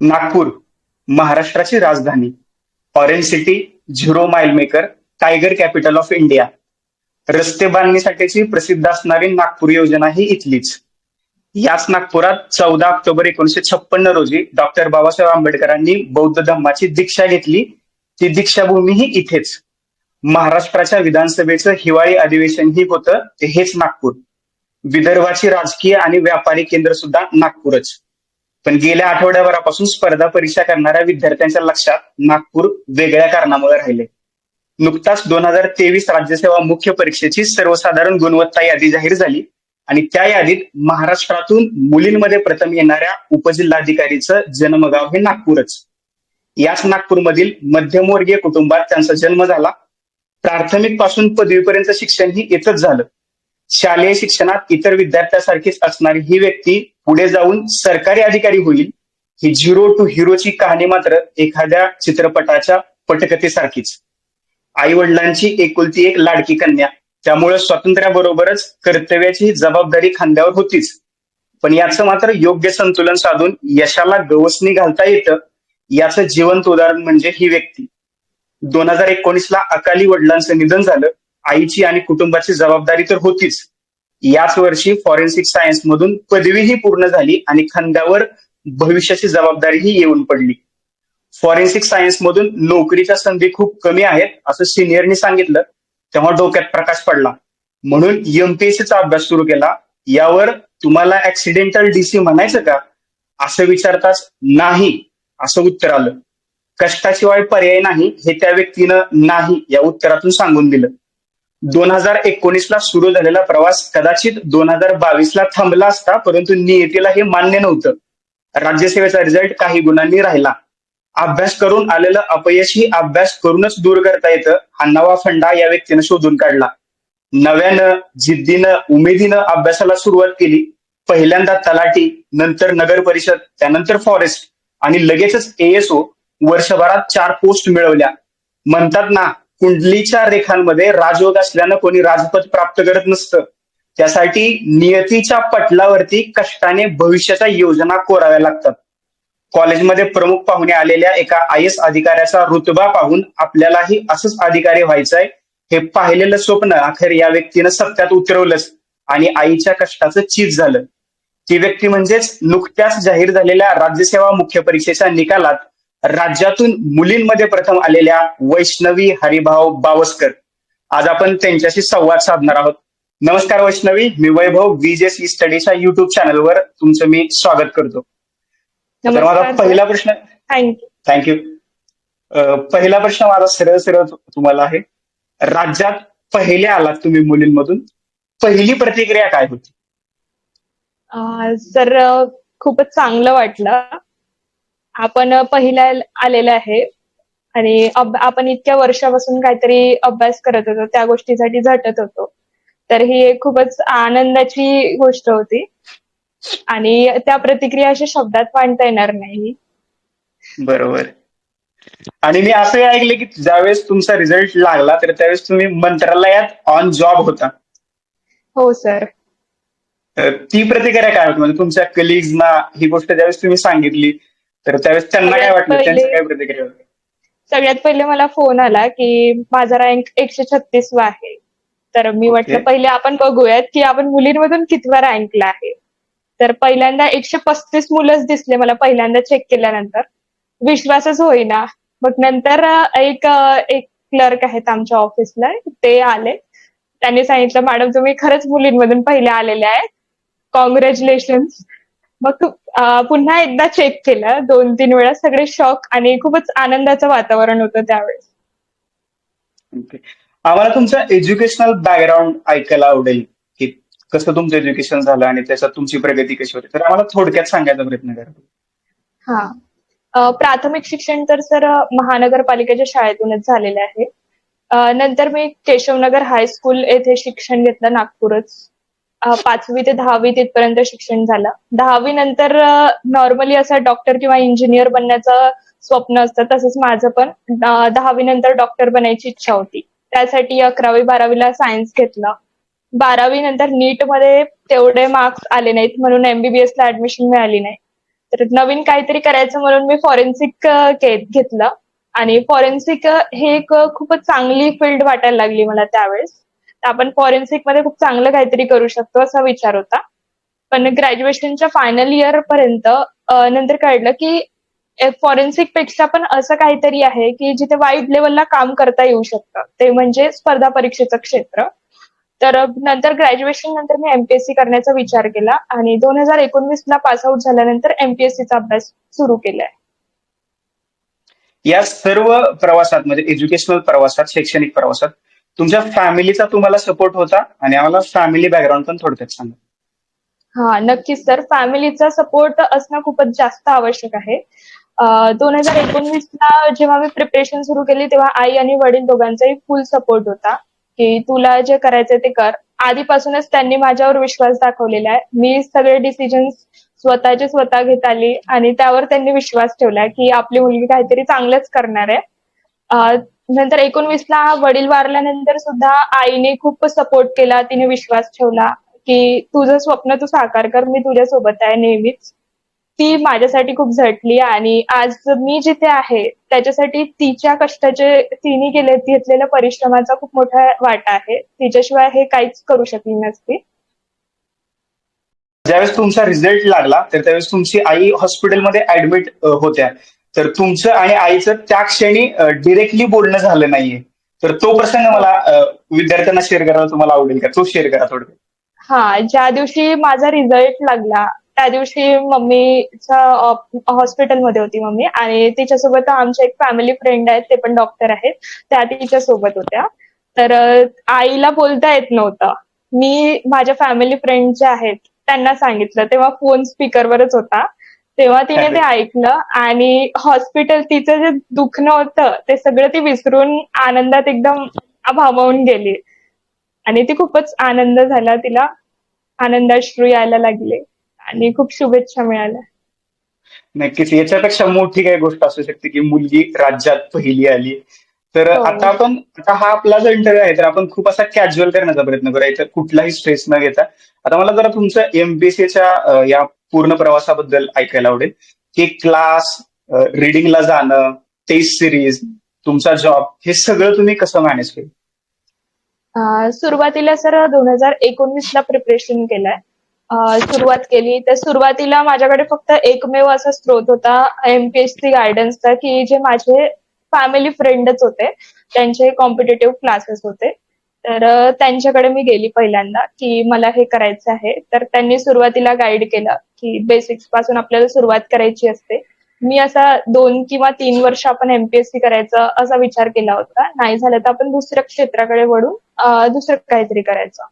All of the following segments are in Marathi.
नागपूर महाराष्ट्राची राजधानी. Orange city zero mile maker tiger capital of India रस्ते बांधणीसाठीची प्रसिद्ध असणारी नागपूर योजना ही इथलीच. याच नागपुरात चौदा ऑक्टोबर एकोणीशे छप्पन्न रोजी डॉक्टर बाबासाहेब आंबेडकरांनी बौद्ध धम्माची दीक्षा घेतली. ती दीक्षाभूमी ही इथेच. महाराष्ट्राच्या विधानसभेचं हिवाळी अधिवेशन ही होतं ते हेच नागपूर. विदर्भाची राजकीय आणि व्यापारी केंद्र सुद्धा नागपूरच. पण गेल्या आठवड्याभरापासून स्पर्धा परीक्षा करणाऱ्या विद्यार्थ्यांच्या लक्षात नागपूर वेगळ्या कारणामुळे राहिले. नुकताच दोन हजार तेवीस राज्यसेवा मुख्य परीक्षेची सर्वसाधारण गुणवत्ता यादी जाहीर झाली आणि त्या यादीत महाराष्ट्रातून मुलींमध्ये प्रथम येणाऱ्या उपजिल्हाधिकारीचं जन्मगाव हे नागपूरच. याच नागपूरमधील मध्यमवर्गीय कुटुंबात त्यांचा जन्म झाला. प्राथमिकपासून पदवीपर्यंत शिक्षण ही इथंच झालं. शालेय शिक्षणात इतर विद्यार्थ्यासारखीच असणारी ही व्यक्ती पुढे जाऊन सरकारी अधिकारी होईल ही झिरो टू हिरोची कहाणी मात्र एखाद्या चित्रपटाच्या पटकथेसारखीच. आई वडिलांची एकुलती एक लाडकी कन्या त्यामुळे स्वातंत्र्याबरोबरच कर्तव्याची जबाबदारी खांद्यावर होतीच. पण याचं मात्र योग्य संतुलन साधून यशाला गवसणी घालता येतं याचं जिवंत उदाहरण म्हणजे ही व्यक्ती. दोन हजार एकोणीसला अकाली वडिलांचं निधन झालं आईची आणि कुटुंबाची जबाबदारी तर होतीच. याच वर्षी फॉरेन्सिक सायन्स मधून पदवीही पूर्ण झाली आणि खांद्यावर भविष्याची जबाबदारीही येऊन पडली. फॉरेन्सिक सायन्स मधून नोकरीच्या संधी खूप कमी आहेत असं सिनियरनी सांगितलं तेव्हा डोक्यात प्रकाश पडला. म्हणून एमपीएससीचा अभ्यास सुरू केला. यावर तुम्हाला ऍक्सिडेंटल डीसी म्हणायचं का? असं विचारताच नाही असं उत्तर आलं. कष्टाशिवाय पर्याय नाही हे त्या व्यक्तीनं नाही या उत्तरातून सांगून दिलं. दोन हजार एकोणीस ला सुरू झालेला प्रवास कदाचित दोन हजार बावीस ला थांबला असता परंतु नियतीला हे मान्य नव्हतं. राज्यसेवेचा रिझल्ट काही गुणांनी राहिला. अभ्यास करून आलेलं अपयशही अभ्यास करूनच दूर करता येतं हा नवा फंडा या व्यक्तीनं शोधून काढला. नव्यानं जिद्दीनं उमेदीनं अभ्यासाला सुरुवात केली. पहिल्यांदा तलाठी नंतर नगर परिषद त्यानंतर फॉरेस्ट आणि लगेचच एएसओ वर्षभरात चार पोस्ट मिळवल्या. म्हणतात ना कुंडलीच्या रेखांमध्ये राजयोग असल्यानं कोणी राजपद प्राप्त करत नसतं. त्यासाठी नियतीच्या पटलावरती कष्टाने भविष्याच्या योजना कोराव्या लागतात. कॉलेजमध्ये प्रमुख पाहुणे आलेल्या एका आय एस अधिकाऱ्याचा रुतबा पाहून आपल्यालाही असंच अधिकारी व्हायचंय हे पाहिलेलं स्वप्न अखेर या व्यक्तीनं सत्यात उतरवलंच आणि आईच्या कष्टाचं चीज झालं. ती व्यक्ती म्हणजेच नुकत्याच जाहीर झालेल्या राज्यसेवा मुख्य परीक्षेच्या निकालात राज्यातून मुलींमध्ये प्रथम आलेल्या वैष्णवी हरिभाव बावस्कर. आज आपण त्यांच्याशी संवाद साधणार आहोत. नमस्कार वैष्णवी मी वैभव सी स्टडीच्या युट्यूब चॅनलवर तुमचं मी स्वागत करतो. तर माझा पहिला प्रश्न थँक्यू थँक्यू पहिला प्रश्न माझा सरळ सरळ तुम्हाला आहे. राज्यात पहिले आलात तुम्ही मुलींमधून. पहिली प्रतिक्रिया काय होती? तर खूपच चांगलं वाटलं. आपण पहिल्या आलेलं आहे. आणि आपण इतक्या वर्षापासून काहीतरी अभ्यास करत होतो त्या गोष्टीसाठी झटत होतो. तर ही एक खूपच आनंदाची गोष्ट होती. आणि त्या प्रतिक्रिया अशा शब्दात मांडता येणार नाही. बरोबर. आणि मी असं ऐकलं की ज्यावेळेस तुमचा रिझल्ट लागला तर त्यावेळेस तुम्ही मंत्रालयात ऑन जॉब होता. हो सर ती प्रतिक्रिया काय होती? म्हणजे तुमच्या कलिग्सना ही गोष्ट ज्यावेळेस तुम्ही सांगितली तर त्यावेळेस त्यांना काय वाटलं? त्यांची काय प्रतिक्रिया होती? सगळ्यात पहिले मला फोन आला की माझा रँक एकशे छत्तीस वा आहे. तर मी म्हटलं पहिले आपण बघूयात की आपण मुलींमधून कितवा रँकला आहे. तर पहिल्यांदा एकशे पस्तीस मुलंच दिसले मला पहिल्यांदा चेक केल्यानंतर. विश्वासच होईना. मग नंतर एक एक क्लर्क आहेत आमच्या ऑफिसला ते आले. त्यांनी सांगितलं मॅडम तुम्ही खरंच मुलींमधून पहिले आलेले आहे कॉंग्रॅच्युलेशन मग पुन्हा एकदा चेक केलं. दोन तीन वेळा सगळे शॉक आणि खूपच आनंदाचं वातावरण होतं त्यावेळेस. आम्हाला तुमचं एज्युकेशनल बॅकग्राऊंड ऐकायला आवडेल की कसं तुमचं एज्युकेशन झालं आणि त्याच्यात तुमची प्रगती कशी होती? तर आम्हाला थोडक्यात सांगायचा प्रयत्न करा. हा. प्राथमिक शिक्षण तर सर महानगरपालिकेच्या शाळेतूनच झालेले आहे. नंतर मी केशवनगर हायस्कूल येथे शिक्षण घेतलं नागपूरच. पाचवी ते दहावी तिथपर्यंत शिक्षण झालं. दहावी नंतर नॉर्मली असं डॉक्टर किंवा इंजिनियर बनण्याचं स्वप्न असतं तसंच माझं पण. दहावी नंतर डॉक्टर बनायची इच्छा होती. त्यासाठी अकरावी बारावीला सायन्स घेतलं. बारावी नंतर नीटमध्ये तेवढे मार्क्स आले नाहीत म्हणून एमबीबीएस ला ऍडमिशन मिळाली नाही. तर नवीन काहीतरी करायचं म्हणून मी फॉरेन्सिक घेतलं. आणि फॉरेन्सिक हे एक खूपच चांगली फील्ड वाटायला लागली मला त्यावेळेस. आपण फॉरेन्सिकमध्ये खूप चांगलं काहीतरी करू शकतो असा विचार होता. पण ग्रॅज्युएशनच्या फायनल इयर पर्यंत नंतर कळलं की फॉरेन्सिकपेक्षा पण असं काहीतरी आहे की जिथे वाईड लेवलला काम करता येऊ शकतं. ते म्हणजे स्पर्धा परीक्षेचं क्षेत्र. तर नंतर ग्रॅज्युएशन नंतर मी एमपीएससी करण्याचा विचार केला आणि दोन हजार एकोणवीस ला पास आउट झाल्यानंतर एमपीएससीचा अभ्यास सुरू केलाय. या सर्व प्रवासात म्हणजे एज्युकेशनल प्रवासात शैक्षणिक प्रवासात तुमच्या फॅमिलीचा तुम्हाला सपोर्ट होता? आणि आम्हाला फॅमिली बॅकग्राऊंड पण थोडक्यात सांगा. हा नक्कीच सर फॅमिलीचा सपोर्ट असणं खूपच जास्त आवश्यक आहे. दोन हजार एकोणवीस ला जेव्हा मी प्रिपरेशन सुरू केली तेव्हा आई आणि वडील दोघांचाही फुल सपोर्ट होता. की तुला जे करायचंय ते कर. आधीपासूनच त्यांनी माझ्यावर विश्वास दाखवलेला आहे. मी सगळे डिसिजन स्वतःचे स्वतः घेत आली आणि त्यावर त्यांनी विश्वास ठेवलाय की आपली मुलगी काहीतरी चांगलंच करणार आहे. नंतर नंतर एकोणवीसला वडील वारल्यानंतर सुद्धा आईने खूप सपोर्ट केला तिने विश्वास ठेवला की तुझं स्वप्न तू साकार कर मी तुझ्या सोबत आहे नेहमीच. ती माझ्यासाठी खूप झटली आणि आज मी जिथे आहे त्याच्यासाठी तिच्या कष्टाचे तिने केले घेतलेल्या परिश्रमाचा खूप मोठा वाटा आहे. तिच्याशिवाय हे काहीच करू शकली नसती. ज्यावेळेस तुमचा रिझल्ट लागला तर त्यावेळेस तुमची आई हॉस्पिटलमध्ये ऍडमिट होत्या. तर तुमचं आणि आईचं त्या क्षणी डिरेक्टली बोलणं झालं नाहीये. तर तो प्रसंग मला विद्यार्थ्यांना शेअर करायला तुम्हाला आवडेल का? तो शेअर करा थोडं हा ज्या दिवशी माझा रिझल्ट लागला त्या दिवशी मम्मीच्या हॉस्पिटलमध्ये होती मम्मी आणि तिच्यासोबत आमच्या एक फॅमिली फ्रेंड आहेत ते पण डॉक्टर आहेत. त्या तिच्या सोबत होत्या. तर आईला बोलता येत नव्हतं. मी माझ्या फॅमिली फ्रेंड जे आहेत त्यांना सांगितलं. तेव्हा फोन स्पीकरवरच होता. तेव्हा तिने ते ऐकलं आणि हॉस्पिटल तिचं जे दुखणं होतं ते सगळं ती विसरून आनंदात एकदम भामावून गेली. आणि ती खूपच आनंद झाला तिला. आनंदाश्रू यायला लागले. आणि खूप शुभेच्छा मिळाल्या. नक्कीच. याच्यापेक्षा मोठी काही गोष्ट असू शकते की मुलगी राज्यात पहिली आली. तर हो. आता आपण आता हा आपला जो इंटरव्ह्यू आहे तर आपण खूप असा कॅज्युअल करण्याचा प्रयत्न करूया. याच्यात कुठलाही स्ट्रेस न घेता. आता मला जरा तुमचं एमपीएससीच्या या पूर्ण प्रवासाबद्दल ऐकायला आवडेल. की क्लास रिडिंगला जाणं टेस्ट सिरीज तुमचा जॉब हे सगळं तुम्ही कसं मॅनेज केलं? सुरुवातीला सर दोन हजार एकोणवीस ला प्रिपरेशन केलंय सुरुवात केली. तर सुरुवातीला माझ्याकडे फक्त एकमेव असा स्रोत होता एमपीएससी गायडन्सचा की जे माझे फॅमिली फ्रेंडच होते. त्यांचे कॉम्पिटेटिव्ह क्लासेस होते. तर त्यांच्याकडे मी गेली पहिल्यांदा की मला हे करायचं आहे. तर त्यांनी सुरुवातीला गाईड केलं की बेसिक्सपासून आपल्याला सुरुवात करायची असते. मी असा दोन किंवा तीन वर्ष आपण एमपीएससी करायचं असा विचार केला होता. नाही झालं तर आपण दुसऱ्या क्षेत्राकडे वळून दुसरं काहीतरी करायचं.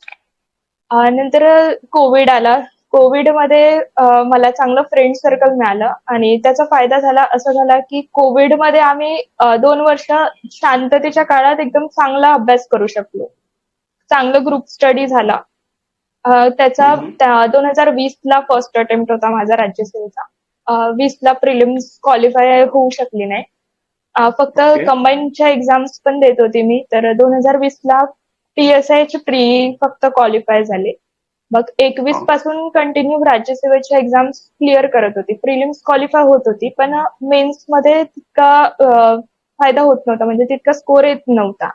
नंतर कोविड आला. कोविडमध्ये मला चांगलं फ्रेंड सर्कल मिळालं आणि त्याचा फायदा झाला असं झाला की कोविडमध्ये आम्ही दोन वर्ष शांततेच्या काळात एकदम चांगला अभ्यास करू शकलो. चांगलं ग्रुप स्टडी झाला. त्याचा. दोन हजार वीस ला फर्स्ट अटेम्प्ट होता माझा राज्यसेवेचा. वीस ला प्रिलिम्स क्वालिफाय होऊ शकली नाही. फक्त. कंबाईनच्या एक्झाम्स पण देत होती मी. तर दोन हजार वीस ला पीएसआय ची प्री फक्त क्वालिफाय झाले. मग एकवीस. पासून कंटिन्यू राज्यसेवेच्या एक्झाम्स क्लिअर करत होती. प्रिलिम्स क्वालिफाय होत होती पण मेन्समध्ये तितका फायदा होत नव्हता म्हणजे तितका स्कोर येत नव्हता.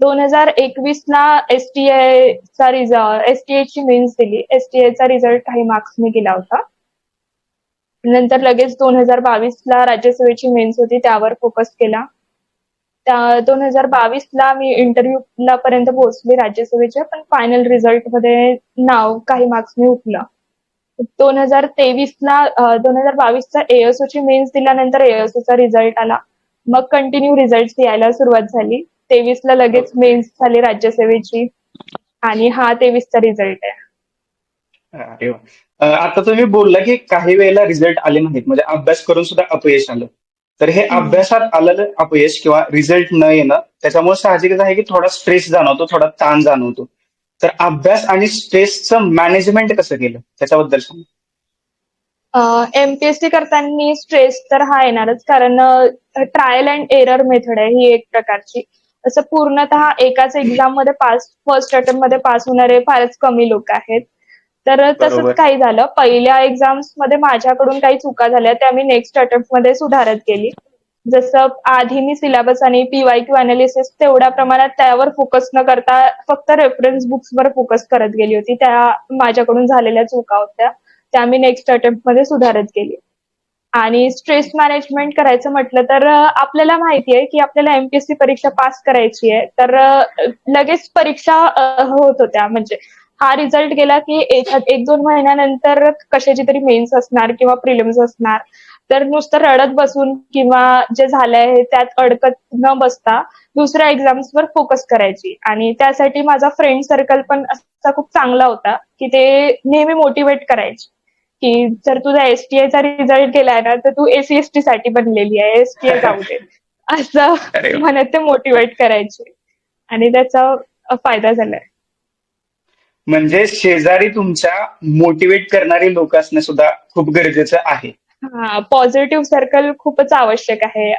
दोन हजार एकवीस ला एसटीआय चा रिझल्ट एसटीआय ची मेन्स दिली. एसटीआय चा रिझल्ट काही मार्क्सने गेला होता. नंतर लगेच दोन हजार बावीस ला राज्यसेवेची मेन्स होती त्यावर फोकस केला. त्या दोन हजार बावीस ला मी इंटरव्ह्यू पर्यंत पोहोचली राज्यसभेच्या पण फायनल रिझल्टमध्ये नाव काही मार्क्सने उठलं. दोन हजार तेवीस ला दोन हजार बावीसचा एएसओ ची मेन्स दिल्यानंतर एएसओ चा रिझल्ट आला. मग कंटिन्यू रिझल्ट यायला सुरुवात झाली. तेवीस ला लगेच मेन्स झाली राज्यसेवेची आणि हा तेवीसचा रिझल्ट आहे. अरे आता तुम्ही बोलला की काही वेळेला रिझल्ट आले नाहीत. म्हणजे अभ्यास करून सुद्धा अपयश आलं. तर हे. अभ्यासात आलेलं अपयश किंवा रिझल्ट न येणं त्याच्यामुळे साहजिकच आहे की थोडा स्ट्रेस जाणवतो थोडा ताण जाणवतो. तर अभ्यास आणि स्ट्रेसचं मॅनेजमेंट कसं केलं? त्याच्याबद्दल सांगा. एमपीएससी करताना स्ट्रेस तर हा येणारच कारण ट्रायल अँड एरर मेथड आहे ही एक प्रकारची. असं पूर्णतः एकाच एक्झाममध्ये पास फर्स्ट अटेम्प्टमध्ये पास होणारे फारच कमी लोक आहेत. तर तसंच. काही झालं. पहिल्या एक्झाम्समध्ये माझ्याकडून काही चुका झाल्या त्या मी नेक्स्ट अटेम्प्टमध्ये सुधारत गेली. जसं आधी मी सिलेबस आणि पीवाय क्यू अनालिसिस तेवढ्या प्रमाणात त्यावर फोकस न करता फक्त रेफरन्स बुक्सवर फोकस करत गेली होती. त्या माझ्याकडून झालेल्या चुका होत्या. त्या मी नेक्स्ट अटेम्प्टमध्ये सुधारत गेली. आणि स्ट्रेस मॅनेजमेंट करायचं म्हटलं तर आपल्याला माहिती आहे की आपल्याला एमपीएससी परीक्षा पास करायची आहे. तर लगेच परीक्षा होत होत्या. म्हणजे हा रिझल्ट गेला की एक एक दोन महिन्यानंतर कशाची तरी मेन्स असणार किंवा प्रिलिम्स असणार. तर नुसतं रडत बसून किंवा जे झालंय त्यात अडकत न बसता दुसऱ्या एक्झाम्सवर फोकस करायची. आणि त्यासाठी माझा फ्रेंड सर्कल पण असा खूप चांगला होता की ते नेहमी मोटिवेट करायचे. की जर तुझा एसटीआयचा रिझल्ट गेलाय ना तर तू एसीएसटी साठी बनलेली आहे. एसटीआय जाऊ दे. असं. म्हणत ते मोटिवेट करायचे. आणि त्याचा फायदा झालाय. म्हणजे शेजारी तुमच्या मोटिवेट करणारी लोक असणं सुद्धा खूप गरजेचं आहे. पॉझिटिव्ह सर्कल खूपच आवश्यक आहे.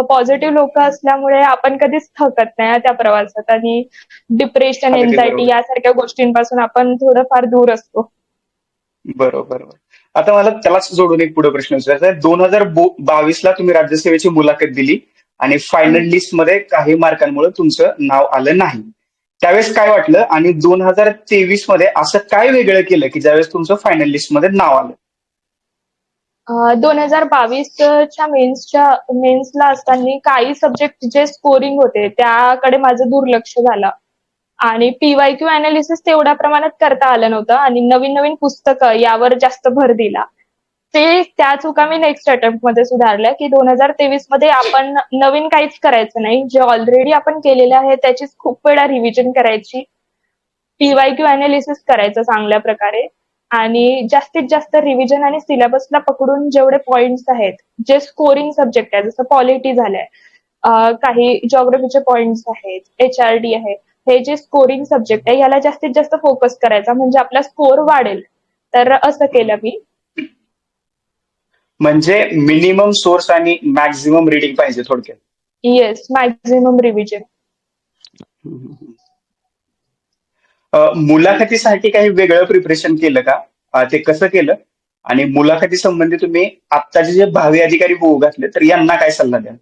पॉझिटिव्ह लोक असल्यामुळे आपण कधीच थकत नाही त्या प्रवासात आणि डिप्रेशन एन्झायटी. यासारख्या गोष्टींपासून आपण थोडंफार दूर असतो. बरोबर बरोबर. आता मला त्यालाच जोडून एक पुढे प्रश्न विचारायचा आहे. दोन हजार बावीस ला तुम्ही राज्यसेवेची मुलाखत दिली आणि फायनल लिस्टमध्ये काही मार्कांमुळे तुमचं नाव आलं नाही. त्यावेळेस काय वाटलं? आणि दोन हजार तेवीसमध्ये असं काय वेगळं केलं की ज्यावेळेस तुमचं फायनल लिस्टमध्ये नाव आलं? दोन हजार बावीसच्या मेन्सच्या मेन्सला असताना काही सब्जेक्ट जे स्कोरिंग होते. त्याकडे माझं दुर्लक्ष झालं. आणि पीवाय क्यू अनालिसिस तेवढ्या प्रमाणात करता आलं नव्हतं. आणि नवीन नवीन पुस्तकं यावर जास्त भर दिला. ते त्या चुका मी नेक्स्ट अटेम्प्टमध्ये सुधारल्या की दोन हजार तेवीसमध्ये आपण नवीन काहीच करायचं नाही. जे ऑलरेडी आपण केलेलं आहे त्याचीच खूप वेळा रिव्हिजन करायची. पीवाय क्यू अनालिसिस करायचं चांगल्या प्रकारे. आणि जास्तीत जास्त रिव्हिजन आणि सिलेबसला पकडून जेवढे पॉइंट्स आहेत जे स्कोरिंग सब्जेक्ट आहे जसं पॉलिटी झालंय काही जॉग्रफीचे पॉइंट्स आहेत एच आर डी आहे हे जे स्कोरिंग सब्जेक्ट आहे याला जास्तीत जास्त फोकस करायचा. म्हणजे आपला स्कोर वाढेल. तर असं केलं मी. म्हणजे मिनिमम सोर्स आणि मॅक्झिमम रिडिंग पाहिजे थोडक्यात. येस मॅक्झिमम रिव्हिजन मुलाखतीसाठी काही वेगळं प्रिपरेशन केलं का? ते कसं केलं? आणि मुलाखती संबंधी तुम्ही आत्ताचे जे भावी अधिकारी होऊ घातले तर यांना काय सल्ला द्याल?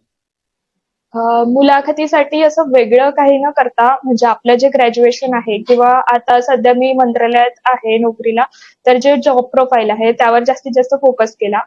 मुलाखतीसाठी असं वेगळं काही न करता म्हणजे आपलं जे ग्रॅज्युएशन आहे किंवा आता सध्या मी मंत्रालयात आहे नोकरीला तर जे जॉब प्रोफाईल आहे त्यावर जास्तीत जास्त फोकस केला.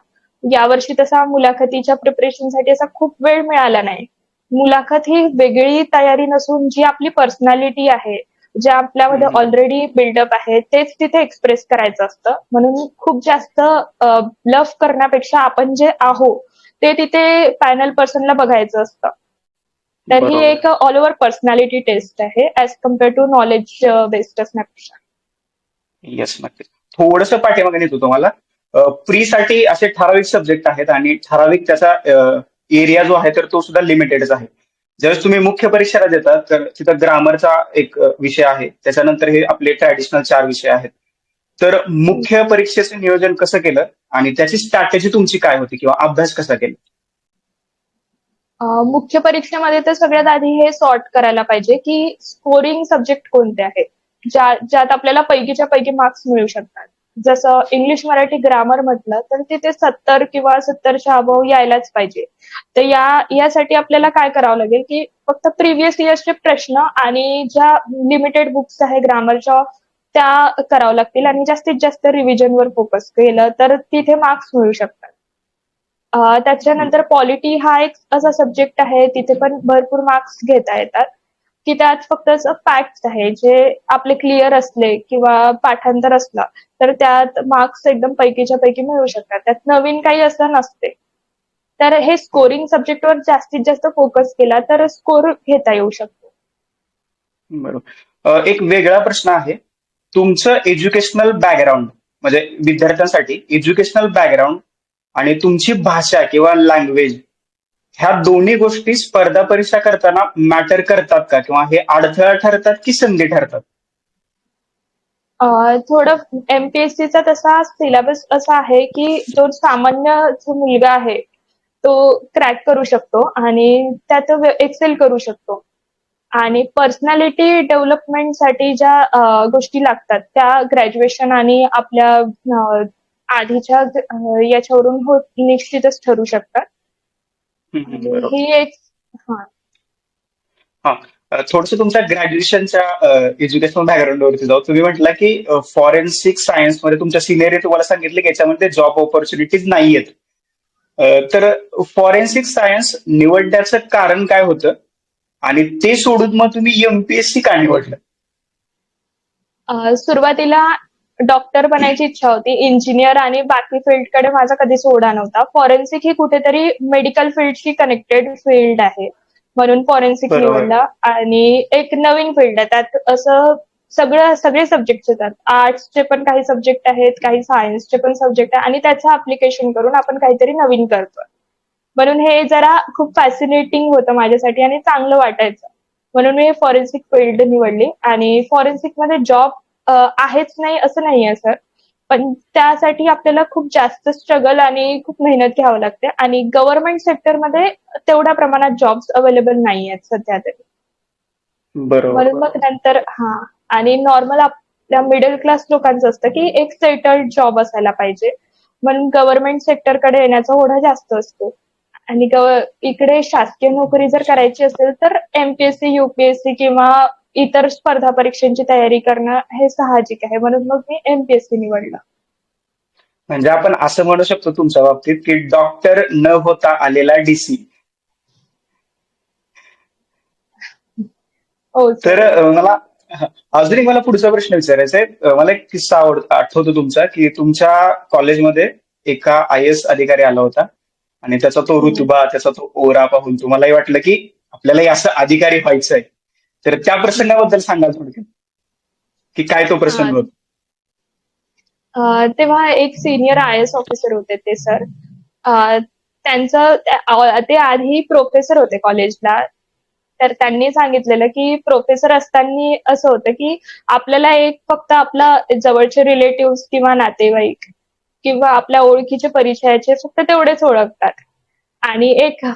यावर्षी तसा मुलाखतीच्या प्रिपरेशनसाठी असा खूप वेळ मिळाला नाही. मुलाखत ही वेगळी तयारी नसून जी आपली पर्सनॅलिटी आहे जे आपल्यामध्ये. ऑलरेडी बिल्डअप आहे तेच तिथे एक्सप्रेस करायचं असतं. म्हणून खूप जास्त ब्लफ करण्यापेक्षा आपण जे आहो ते तिथे पॅनल पर्सनला बघायचं असतं. तर ही. एक ऑल ओव्हर पर्सनॅलिटी टेस्ट आहे as compare to knowledge based असण्यापेक्षा. येस नक्कीच. थोडस पाठीमागे नेतो तुम्हाला. प्री साठी असे ठराविक सब्जेक्ट आहेत आणि ठराविक त्याचा एरिया जो आहे तर तो सुद्धा लिमिटेडच आहे. जर तुम्ही मुख्य परीक्षेला देतात तर तिथं ग्रामरचा एक विषय आहे. त्याच्यानंतर हे आपले ट्रॅडिशनल चार विषय आहेत. तर मुख्य परीक्षेचं नियोजन कसं केलं आणि त्याची स्ट्रॅटेजी तुमची काय होती किंवा अभ्यास कसा केला? मुख्य परीक्षेमध्ये तर सगळ्यात आधी हे सॉर्ट करायला पाहिजे की स्कोरिंग सब्जेक्ट कोणते आहेत? ज्या ज्यात आपल्याला पैकीच्या पैकी मार्क्स मिळू शकतात. जसं इंग्लिश मराठी ग्रामर म्हटलं तर तिथे सत्तर किंवा सत्तरच्या अभाव यायलाच पाहिजे. तर या यासाठी आपल्याला काय करावं लागेल की फक्त प्रिव्हियस इयर्सचे प्रश्न आणि ज्या लिमिटेड बुक्स आहे ग्रामरच्या त्या करावं लागतील आणि जास्तीत जास्त रिव्हिजनवर फोकस केलं तर तिथे मार्क्स मिळू शकतात. त्याच्यानंतर पॉलिटी हा एक असा सब्जेक्ट आहे तिथे पण भरपूर मार्क्स घेता येतात. की त्यात फक्त असं फॅक्ट आहे जे आपले क्लिअर असले किंवा पाठांतर असलं तर त्यात मार्क्स एकदम पैकीच्या पैकी मिळू शकतात. त्यात नवीन काही असं नसते. तर हे स्कोरिंग सब्जेक्टवर जास्तीत जास्त फोकस केला तर स्कोर घेता येऊ शकतो. बरोबर. एक वेगळा प्रश्न आहे. तुमचं एज्युकेशनल बॅकग्राऊंड म्हणजे विद्यार्थ्यांसाठी एज्युकेशनल बॅकग्राऊंड आणि तुमची भाषा किंवा लँग्वेज ह्या दोन्ही गोष्टी स्पर्धा परीक्षा करताना मॅटर करतात का? किंवा हे अडथळा ठरतात की संधी ठरतात? थोडं एमपीएससीचा तसा सिलेबस असा आहे की जो सामान्य जो मुलगा आहे तो क्रॅक करू शकतो आणि त्यात एक्सेल करू शकतो. आणि पर्सनॅलिटी डेव्हलपमेंटसाठी ज्या गोष्टी लागतात त्या ग्रॅज्युएशन आणि आपल्या आधीच्या याच्यावरून हो निश्चितच ठरू शकतात हम्म, हम्म, आणि बरोबर ही एक हा. थोडस तुमच्या ग्रॅज्युएशनच्या एज्युकेशनल बॅकग्राऊंडवरती जाऊ. तुम्ही म्हटलं की फॉरेन्सिक सायन्समध्ये तुमच्या सिनियरने तुम्हाला सांगितलं की याच्यामध्ये जॉब ऑपॉर्च्युनिटीज नाहीयेत. तर फॉरेन्सिक सायन्स निवडण्याचं कारण काय होतं? आणि ते सोडून मग तुम्ही एमपीएससी का निवडलं? सुरुवातीला डॉक्टर बनायची इच्छा होती. इंजिनियर आणि बाकी फील्डकडे माझा कधीच ओढा नव्हता. फॉरेन्सिक ही कुठेतरी मेडिकल फील्डशी कनेक्टेड फील्ड आहे. म्हणून फॉरेन्सिक. निवडला. आणि एक नवीन फील्ड आहे. त्यात असं सगळं सगळे सब्जेक्ट येतात. आर्ट्सचे पण काही सब्जेक्ट आहेत काही सायन्सचे पण सब्जेक्ट आहे. आणि त्याचं अप्लिकेशन करून आपण काहीतरी नवीन करतोय. म्हणून हे जरा खूप फॅसिनेटिंग होतं माझ्यासाठी आणि चांगलं वाटायचं. म्हणून मी फॉरेन्सिक फील्ड निवडली. आणि फॉरेन्सिकमध्ये जॉब आहेच नाही असं नाही आहे सर. पण त्यासाठी आपल्याला खूप जास्त स्ट्रगल आणि खूप मेहनत घ्यावं लागते आणि गव्हर्नमेंट सेक्टरमध्ये तेवढ्या प्रमाणात जॉब्स अवेलेबल नाही आहेत सध्या तरी. म्हणून मग नंतर हा. आणि नॉर्मल आपल्या मिडल क्लास लोकांचं असतं की एक सेटल्ड जॉब असायला पाहिजे. म्हणून गव्हर्नमेंट सेक्टरकडे येण्याचा ओढा जास्त असतो. आणि इकडे शासकीय नोकरी जर करायची असेल तर एमपीएससी युपीएससी किंवा इतर स्पर्धा परीक्षांची तयारी करणं हे साहजिक आहे. म्हणून मग मी एमपीएससी निवडलं. म्हणजे आपण असं म्हणू शकतो तुमच्या बाबतीत की डॉक्टर न होता आलेला डीसी हो तर मला अजून एक मला पुढचा प्रश्न विचारायचा आहे. मला एक किस्सा आवड आठवतो तुमचा की तुमच्या कॉलेजमध्ये एका आय एस अधिकारी आला होता. आणि त्याचा तो. रुतबा त्याचा तो ओरा पाहून तुम्हालाही वाटलं की आपल्यालाही असं अधिकारी व्हायचं आहे तर त्या प्रसंगाबद्दल सांगा थोडक्यात? की काय तो प्रसंग. होता? तेव्हा एक सिनियर आय एस ऑफिसर होते ते सर त्यांचं त्या- ते आधी प्रोफेसर होते कॉलेजला तर त्यांनी सांगितलेलं की प्रोफेसर असताना असं होतं की आपल्याला एक फक्त आपला जवळचे रिलेटिव्ह किंवा नातेवाईक किंवा आपल्या ओळखीचे परिचयाचे फक्त तेवढेच ओळखतात. आणि एक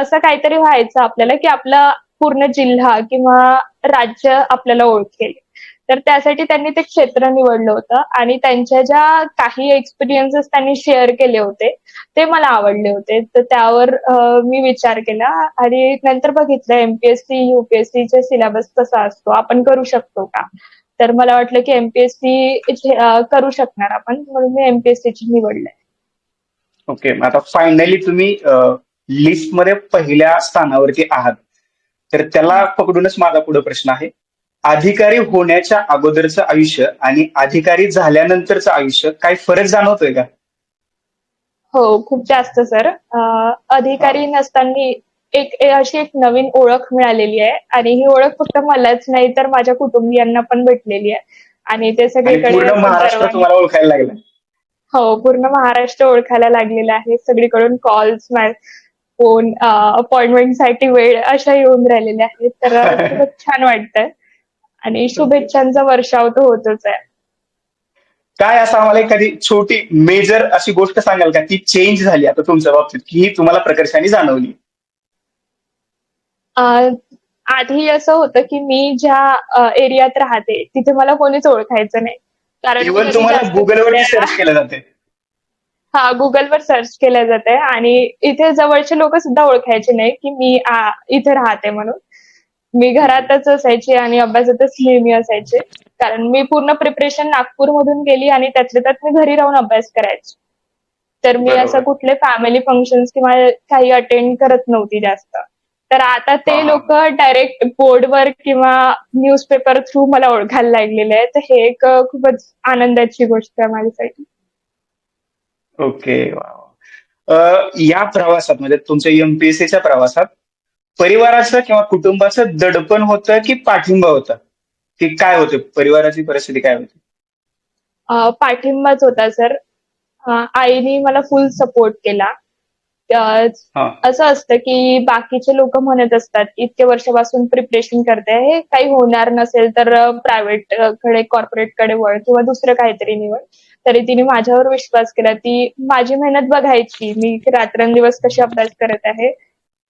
असं काहीतरी व्हायचं आपल्याला की आपला पूर्ण जिल्हा किंवा राज्य आपल्याला ओळखेल. तर त्यासाठी त्यांनी ते क्षेत्र निवडलं होतं आणि त्यांच्या ज्या काही एक्सपिरियन्सेस त्यांनी शेअर केले होते ते मला आवडले होते. तर त्यावर मी विचार केला आणि नंतर बघितलं एमपीएससी युपीएससीचे सिलेबस कसा असतो आपण करू शकतो का? तर मला वाटलं की एमपीएससी करू शकणार आपण म्हणून मी एमपीएससी ची निवडलंय. ओके आता फायनली तुम्ही लिस्टमध्ये पहिल्या स्थानावरती आहात. तर त्याला पकडूनच माझा पुढे प्रश्न आहे. अधिकारी होण्याच्या अगोदरचं आयुष्य आणि अधिकारी झाल्यानंतरचं आयुष्य काय फरक जाणवतोय का? हो खूप जास्त सर. अधिकारी नसताना एक अशी एक नवीन ओळख मिळालेली आहे. आणि ही ओळख फक्त मलाच नाही तर माझ्या कुटुंबियांना पण भेटलेली आहे. आणि ते सगळीकडे ओळखायला लागला. हो पूर्ण महाराष्ट्र ओळखायला लागलेला आहे. सगळीकडून कॉल्स फोन अपॉइंटमेंटसाठी वेळ अशा येऊन राहिलेल्या आहेत. तर खूपच छान वाटतंय. आणि शुभेच्छांचा वर्षाव तर होतच आहे. काय असं आम्हाला एखादी छोटी मेजर अशी गोष्ट सांगाल का? ती चेंज झाली आता तुमच्या बाबतीत की ही तुम्हाला प्रकर्षाने जाणवली? आधी असं होतं की मी ज्या एरियात राहते तिथे मला कोणीच ओळखायचं नाही. कारण तुम्हाला फिरायला- सर्च केलं जाते. हा गुगलवर सर्च केलं जाते आणि इथे जवळचे लोक सुद्धा ओळखायचे नाही की मी इथे राहते म्हणून. मी घरातच असायची आणि अभ्यासातच नेहमी असायचे. कारण मी पूर्ण प्रिपरेशन नागपूर मधून केली आणि त्यातल्या त्यात मी घरी राहून अभ्यास करायचे. तर मी. असं कुठले फॅमिली फंक्शन्स किंवा काही अटेंड करत नव्हती जास्त. तर आता ते. लोक डायरेक्ट बोर्डवर किंवा न्यूजपेपर थ्रू मला ओळखायला लागलेले आहेत. तर हे एक खूपच आनंदाची गोष्ट आहे माझ्यासाठी. ओके वा, वा. अ, या प्रवासात म्हणजे तुमच्या एमपीएससीच्या प्रवासात परिवाराचं किंवा कुटुंबाचं दडपण होतं की पाठिंबा होता? की काय होते? परिवाराची परिस्थिती काय होती? अ, पाठिंबाच होता सर. आईने मला फुल सपोर्ट केला. अ, हा. असं असतं की बाकीचे लोक म्हणत असतात इतके वर्षापासून प्रिपरेशन करते हे काही होणार नसेल तर प्रायव्हेटकडे कॉर्पोरेटकडे वळ किंवा दुसरं काहीतरी निवड. तरी तिने माझ्यावर विश्वास केला. ती माझी मेहनत बघायची. मी रात्रंदिवस कशी अभ्यास करत आहे.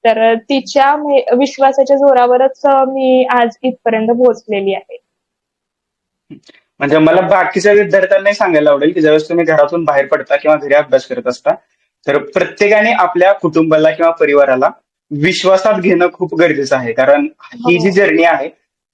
तर तिच्या विश्वासाच्या जोरावरच मी आज इथपर्यंत पोहोचलेली आहे. म्हणजे मला बाकीच्या विद्यार्थ्यांनाही सांगायला आवडेल की ज्यावेळेस तुम्ही घरातून बाहेर पडता किंवा घरी अभ्यास करत असता तर प्रत्येकाने आपल्या कुटुंबाला किंवा परिवाराला विश्वासात घेणं खूप गरजेचं आहे. कारण ही जी हो. जर्नी आहे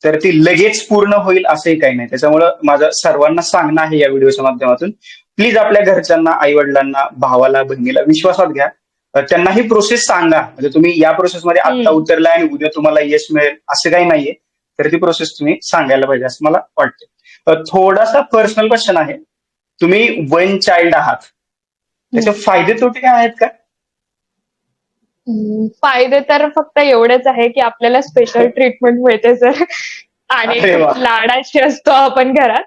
तर ती लगेच पूर्ण होईल असंही काही नाही. त्याच्यामुळं माझं सर्वांना सांगणं आहे या व्हिडिओच्या माध्यमातून. प्लीज आपल्या घरच्यांना आई वडिलांना भावाला बहिणीला विश्वासात घ्या. त्यांना ही प्रोसेस सांगा. म्हणजे तुम्ही या प्रोसेसमध्ये आता. उतरलाय आणि उद्या तुम्हाला यश मिळेल असं काही नाहीये. तर ती प्रोसेस तुम्ही सांगायला पाहिजे असं मला वाटतं थोडासा पर्सनल क्वेश्चन आहे. तुम्ही वन चाइल्ड आहात. त्याचे फायदे तोटे काय आहेत का? फायदे तर फक्त एवढेच आहे की आपल्याला स्पेशल ट्रीटमेंट मिळते सर. आणि लाडाशी असतो आपण घरात.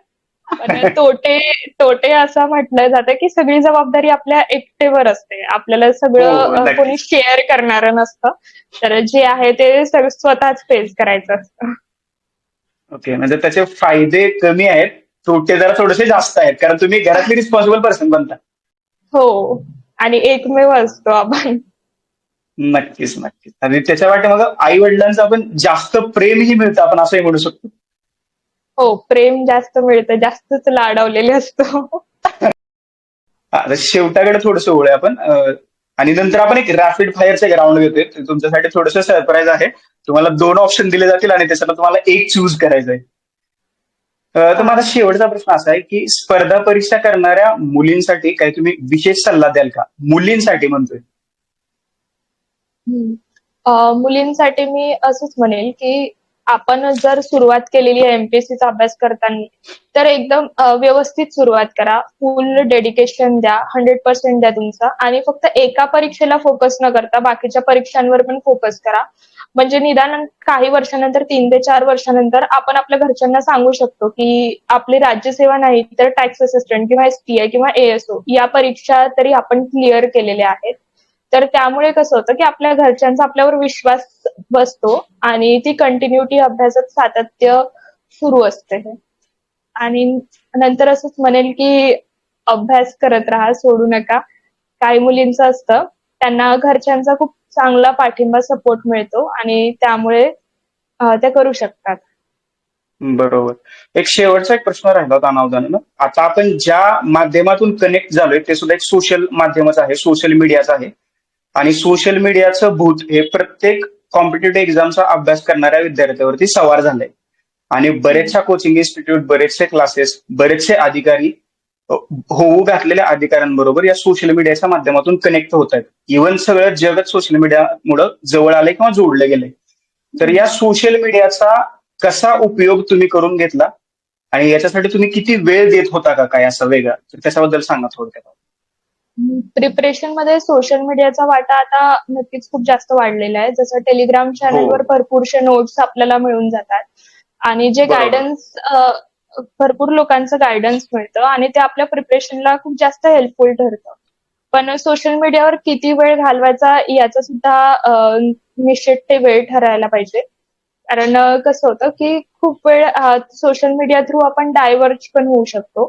तोटे तोटे असं म्हटलं जातं की सगळी जबाबदारी आपल्या एकटेवर असते. आपल्याला हो, सगळं नक्कीच. कोणी शेअर करणारं नसतं. तर जे आहे ते स्वतःच फेस करायचं असतं. ओके म्हणजे त्याचे फायदे कमी आहेत तोटे जरा थोडेसे जास्त आहेत. कारण तुम्ही घरातली रिस्पॉन्सिबल पर्सन बनता. हो. आणि एकमेव असतो आपण. नक्कीच नक्कीच. आणि त्याच्या वाटे मग आई वडिलांचं आपण जास्त प्रेमही मिळतं आपण असंही म्हणू शकतो. हो प्रेम जास्त मिळतं जास्तच लाडवलेले असतो. शेवटाकडे थोडंसं ओळूया आपण. आणि नंतर आपण एक रॅपिड फायरचे ग्राउंड घेतोय. तुमच्यासाठी थोडंसं सरप्राईज आहे. तुम्हाला दोन ऑप्शन दिले जातील आणि त्याच्यात तुम्हाला एक चूज करायचं आहे. तर माझा शेवटचा प्रश्न असा आहे की स्पर्धा परीक्षा करणाऱ्या मुलींसाठी काही तुम्ही विशेष सल्ला द्याल का? मुलींसाठी म्हणतोय. अं, मुलींसाठी मी असंच म्हणेल की आपण जर सुरुवात केलेली आहे एमपीएससीचा अभ्यास करताना तर एकदम व्यवस्थित सुरुवात करा. फुल डेडिकेशन द्या हंड्रेड पर्सेंट द्या तुमचं. आणि फक्त एका परीक्षेला फोकस न करता बाकीच्या परीक्षांवर पण फोकस करा. म्हणजे निदान काही वर्षानंतर तीन ते चार वर्षानंतर आपण आपल्या घरच्यांना सांगू शकतो की आपली राज्यसेवा नाही तर टॅक्स असिस्टंट किंवा एसटीआय किंवा एएसओ या परीक्षा तरी आपण क्लिअर केलेल्या आहेत. तर त्यामुळे कसं होतं की आपल्या घरच्यांचा आपल्यावर विश्वास बसतो आणि ती कंटिन्युटी अभ्यासात सातत्य सुरू असते. आणि नंतर असंच म्हणेल की अभ्यास करत राहा सोडू नका. काही मुलींचं असतं त्यांना घरच्यांचा खूप चांगला पाठिंबा सपोर्ट मिळतो आणि त्यामुळे त्या करू शकतात. बरोबर. एक शेवटचा एक प्रश्न राहिला होता अनावधानानं. आता आपण ज्या माध्यमातून कनेक्ट झालोय ते सुद्धा एक सोशल माध्यमच आहे सोशल मीडियाच आहे. आणि सोशल मीडियाचं भूत हे प्रत्येक कॉम्पिटेटिव्ह एक्झामचा अभ्यास करणाऱ्या विद्यार्थ्यावरती सवार झालंय. आणि बरेचशा कोचिंग इन्स्टिट्यूट बरेचसे क्लासेस बरेचसे अधिकारी होऊ घातलेल्या अधिकाऱ्यांबरोबर या सोशल मीडियाच्या माध्यमातून कनेक्ट होत आहेत. इव्हन सगळं जगत सोशल मीडियामुळे जवळ आले किंवा जोडले गेले तर या सोशल मीडियाचा कसा उपयोग तुम्ही करून घेतला? आणि याच्यासाठी तुम्ही किती वेळ देत होता का काय असं वेगळा? तर त्याच्याबद्दल सांगा थोडक्यात. प्रिपरेशनमध्ये सोशल मीडियाचा वाटा आता नक्कीच खूप जास्त वाढलेला आहे. जसं टेलिग्राम चॅनलवर भरपूरशे नोट्स आपल्याला मिळून जातात. आणि जे. गायडन्स भरपूर लोकांचं गायडन्स मिळतं आणि ते आपल्या प्रिपरेशनला खूप जास्त हेल्पफुल ठरतं. पण सोशल मीडियावर किती वेळ घालवायचा याचा सुद्धा निश्चित ते वेळ ठरायला पाहिजे. कारण कसं होतं की खूप वेळ सोशल मीडिया थ्रू आपण डायव्हर्ज पण होऊ शकतो.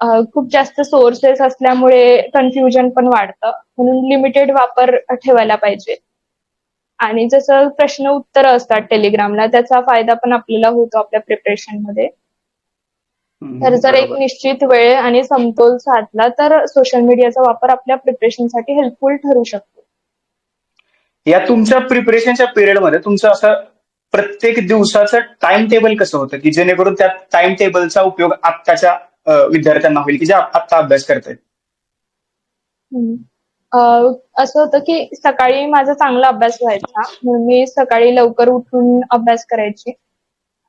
खूप जास्त सोर्सेस असल्यामुळे कन्फ्युजन पण वाढतं. म्हणून लिमिटेड वापर ठेवायला पाहिजे. आणि जसं प्रश्न उत्तर असतात टेलिग्रामला त्याचा फायदा पण आपल्याला होतो आपल्या प्रिपरेशनमध्ये. तर जर एक. निश्चित वेळ आणि समतोल साधला तर सोशल मीडियाचा वापर आपल्या प्रिपरेशनसाठी हेल्पफुल ठरू शकतो. या तुमच्या प्रिपरेशनच्या पिरियडमध्ये तुमचं असं प्रत्येक दिवसाचं टाइम टेबल कसं होतं? की जेणेकरून त्या टाइम टेबलचा उपयोग आत्ताच्या विद्यार्थ्यांना होईल की जे आत्ता अभ्यास करतायत? हम्म. अं, असं होतं की सकाळी माझा चांगला अभ्यास व्हायचा. म्हणून मी सकाळी लवकर उठून अभ्यास करायची.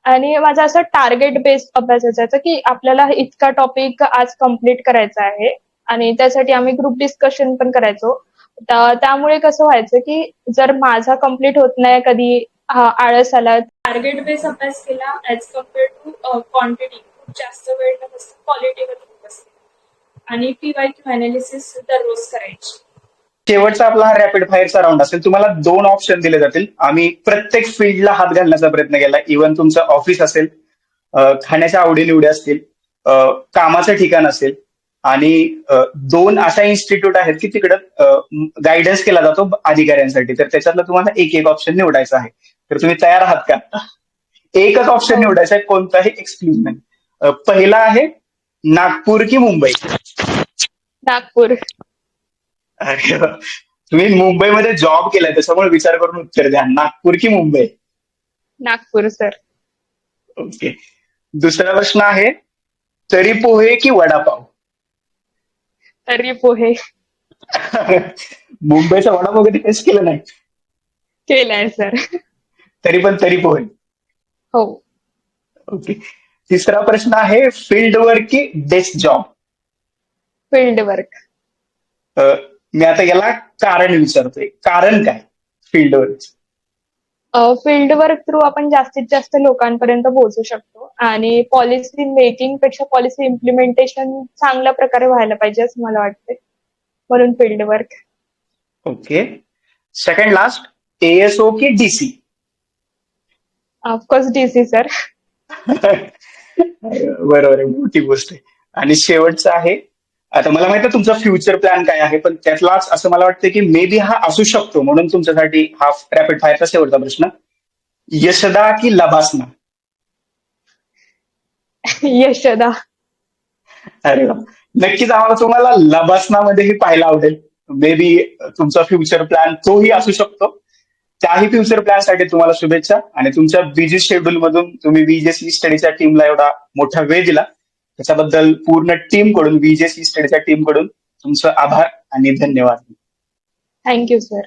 आणि माझा असं टार्गेट बेस्ड अभ्यास असायचा की आपल्याला इतका टॉपिक आज कंप्लीट करायचा आहे. आणि त्यासाठी आम्ही ग्रुप डिस्कशन पण करायचो. त- त्यामुळे कसं व्हायचं की जर माझा कंप्लीट होत नाही कधी आळस आला. टार्गेट बेस अभ्यास केला ऍज कंपेअर टू क्वांटिटी जास्त वेळ न बसता क्वालिटीवर फोकस आणि पी वाय क्यू अनालिसिस दररोज करायची. शेवटचा आपला हा रॅपिड फायरचा राऊंड असेल तुम्हाला दोन ऑप्शन दिले जातील. आम्ही प्रत्येक फील्डला हात घालण्याचा प्रयत्न केला. इव्हन तुमचं ऑफिस असेल खाण्याच्या आवडीनिवडी असतील कामाचं ठिकाण असेल आणि दोन अशा इन्स्टिट्यूट आहेत की तिकडं गायडन्स केला जातो अधिकाऱ्यांसाठी. तर त्याच्यातलं तुम्हाला एक एक ऑप्शन निवडायचं आहे. तर तुम्ही तयार आहात का? एकच ऑप्शन निवडायचं आहे कोणताही एक्सक्लूज नाही पहिला आहे नागपूर की मुंबई? नागपूर. अरे वा. तुम्ही मुंबईमध्ये जॉब केलाय त्याच्यामुळे विचार करून उत्तर द्या. नागपूर की मुंबई? Nagpur sir okay. दुसरा प्रश्न आहे तरी पोहे की वडापाव? तर्री पोहे. मुंबईचा वडापाव कधी टेस्ट केलं नाही? केलाय सर तरी पण तरी पोहे. हो. ओके. तिसरा प्रश्न आहे फील्ड वर्क की डेस्क जॉब फील्ड वर्क मी आता याला कारण विचारतोय. कारण काय field work field work through आपण जास्तीत जास्त लोकांपर्यंत पोहोचू शकतो. आणि पॉलिसी मेकिंगपेक्षा पॉलिसी इम्प्लिमेंटेशन चांगल्या प्रकारे व्हायला पाहिजे असं मला वाटते म्हणून field work okay. Second last ASO की DC of course DC sir बरोबर आहे मोठी गोष्ट आहे. आणि शेवटचं आहे आता मला माहिती आहे तुमचा फ्युचर प्लॅन काय आहे पण त्यातलाच असं मला वाटतं की मे बी हा असू शकतो म्हणून तुमच्यासाठी हा रॅपिड फायरचा शेवटचा प्रश्न. यशदा की लबासना? यशोदा. अरे वा. नक्कीच आम्हाला तुम्हाला लबासनामध्येही पाहायला आवडेल. मे बी तुमचा फ्युचर प्लॅन तोही असू शकतो. त्याही फ्युचर प्लॅनसाठी तुम्हाला शुभेच्छा. आणि तुमच्या बिझी शेड्यूल मधून तुम्ही बीजेसी स्टडीच्या टीमला एवढा मोठा वेळ दिला. त्याच्याबद्दल पूर्ण टीमकडून बीजेसी स्टडीच्या टीमकडून तुमचं आभार आणि धन्यवाद. Thank you sir